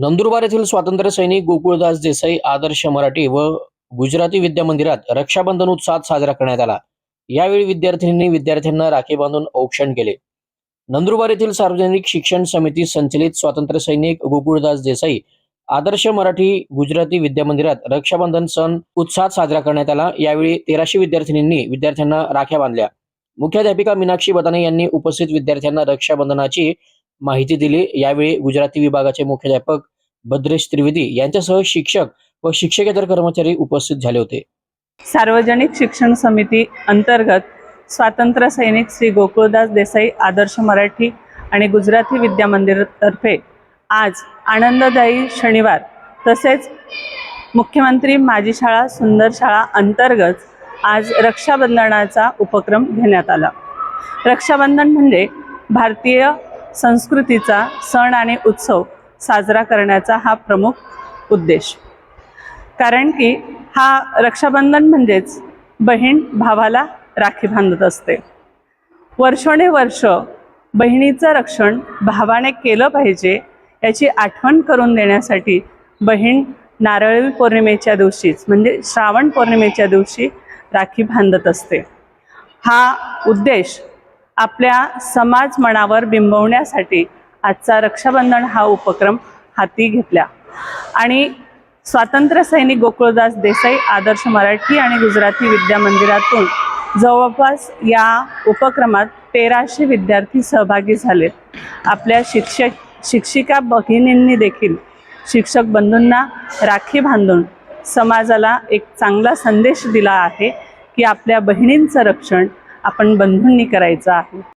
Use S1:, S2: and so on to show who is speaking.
S1: नंदुरबार येथील स्वातंत्र्य सैनिक गोकुळदास देसाई आदर्श मराठी व गुजराती विद्या मंदिरात रक्षाबंधन उत्साहात साजरा करण्यात आला. यावेळी विद्यार्थिनींनी विद्यार्थ्यांना राखी बांधून औक्षण केले. नंदुरबार येथील सार्वजनिक शिक्षण समिती संचलित स्वातंत्र्य सैनिक गोकुळदास देसाई आदर्श मराठी गुजराती विद्या मंदिरात रक्षाबंधन सण उत्साहात साजरा करण्यात आला. यावेळी तेराशे विद्यार्थिनींनी विद्यार्थ्यांना राख्या बांधल्या. मुख्याध्यापिका मीनाक्षी बदाने यांनी उपस्थित विद्यार्थ्यांना रक्षाबंधनाची माहिती दिली. यावेळी गुजराती विभागाचे मुख्याध्यापक भद्रेश त्रिवेदी यांच्यासह शिक्षक व शिक्षकेतर कर्मचारी उपस्थित झाले होते.
S2: सार्वजनिक शिक्षण समिती अंतर्गत स्वातंत्र्य सैनिक श्री गोकुळदास देसाई आदर्श मराठी आणि गुजराती विद्या मंदिरातर्फे आज आनंददायी शनिवार तसेच मुख्यमंत्री माझी शाळा सुंदर शाळा अंतर्गत आज रक्षाबंधनाचा उपक्रम घेण्यात आला. रक्षाबंधन म्हणजे भारतीय संस्कृतीचा सण आणि उत्सव साजरा करण्याचा हा प्रमुख उद्देश. कारण की हा रक्षाबंधन म्हणजेच बहीण भावाला राखी बांधत असते. वर्षोनवर्ष बहिणीचं रक्षण भावाने केलं पाहिजे याची आठवण करून देण्यासाठी बहीण नारळी पौर्णिमेच्या दिवशीच म्हणजे श्रावण पौर्णिमेच्या दिवशी राखी बांधत असते. हा उद्देश आपल्या समाज मनावर बिंबवण्यासाठी आजचा रक्षाबंधन हा उपक्रम हाती घेतला. आणि स्वातंत्र्य सैनिक गोकुळदास देसाई आदर्श मराठी आणि गुजराती विद्या मंदिरातून जवळपास या उपक्रमात तेराशे विद्यार्थी सहभागी झालेत आपल्या शिक्षक शिक्षिका भगिनींनी देखील शिक्षक बंधूंना राखी बांधून समाजाला एक चांगला संदेश दिला आहे की आपल्या बहिणींचं रक्षण आपण बंधूंनी करायचं आहे.